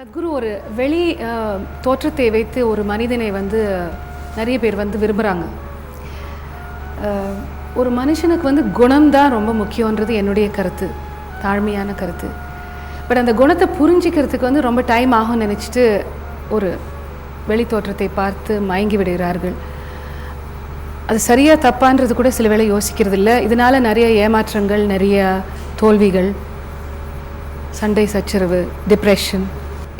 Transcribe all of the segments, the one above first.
சத்குரு ஒரு வெளி தோற்றத்தை வைத்து ஒரு மனிதனை வந்து நிறைய பேர் வந்து விரும்புகிறாங்க ஒரு மனுஷனுக்கு வந்து குணம்தான் ரொம்ப முக்கியன்றது என்னுடைய கருத்து தாழ்மையான கருத்து. பட் அந்த குணத்தை புரிஞ்சிக்கிறதுக்கு வந்து ரொம்ப டைம் ஆகும்னு நினச்சிட்டு ஒரு வெளி தோற்றத்தை பார்த்து மயங்கி விடுகிறார்கள். அது சரியாக தப்பான்றது கூட சில வேளை யோசிக்கிறது இல்லை. இதனால் நிறைய ஏமாற்றங்கள் நிறைய தோல்விகள் சண்டை சச்சரவு டிப்ரெஷன்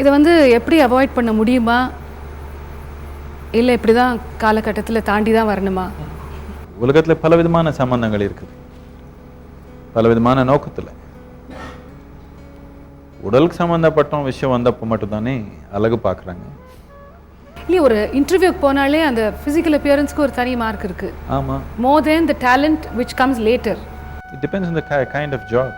இதை வந்து எப்படி அவாய்ட் பண்ண முடியுமா? இல்லை இப்படி தான் காலகட்டத்தில் தாண்டி தான் வரணுமா? உலகத்தில் பலவிதமான சம்பந்தங்கள் இருக்குது. பலவிதமான நோக்கத்தில். உடலுக்கு சம்மந்தப்பட்ட விஷயம் வந்தப்போ மட்டும்தானே அழகு பார்க்குறாங்க இல்லை ஒரு இன்டர்வியூக்கு போனாலே அந்த ஃபிசிக்கல் அப்பியரன்ஸ்க்கு ஒரு தனி மார்க் இருக்குது ஆமாம் more than the talent which comes later it depends இந்த கைண்ட் ஆஃப் ஜாப்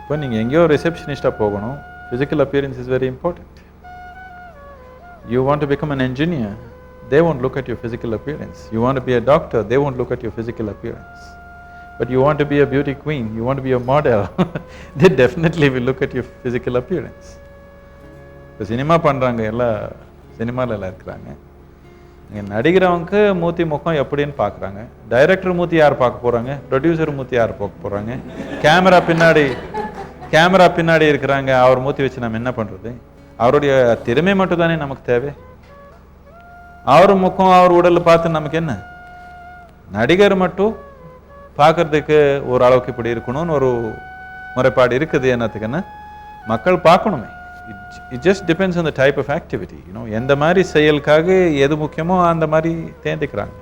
இப்போ நீங்கள் எங்கேயோ ரிசப்ஷனிஸ்டாக போகணும். Physical appearance is very important. You want to become an engineer they won't look at your physical appearance you want to be a doctor they won't look at your physical appearance but you want to be a beauty queen you want to be a model they definitely will look at your physical appearance இப்போ cinema பண்ணுறாங்க எல்லா சினிமாவில் எல்லாம் இருக்கிறாங்க இங்கே நடிக்கிறவங்க மூர்த்தி முகம் எப்படின்னு பார்க்குறாங்க டைரக்டர் மூர்த்தி யார் பார்க்க போகிறாங்க ப்ரொடியூசர் மூர்த்தி யார் பார்க்க போகிறாங்க கேமரா பின்னாடி கேமரா பின்னாடி இருக்கிறாங்க அவர் மூத்தி வச்சு நம்ம என்ன பண்ணுறது அவருடைய திறமை மட்டும் தானே நமக்கு தேவை? அவர் முகம் அவர் உடலை பார்த்து நமக்கு என்ன? நடிகர் மட்டும் பார்க்கறதுக்கு ஒரு அளவுக்கு இப்படி இருக்கணும்னு ஒரு முறைப்பாடு இருக்குது. என்னத்துக்குன்னு மக்கள் பார்க்கணுமே. It just depends on the type of activity you know எந்த மாதிரி செயலுக்காக எது முக்கியமோ அந்த மாதிரி தேர்ந்துக்கிறாங்க.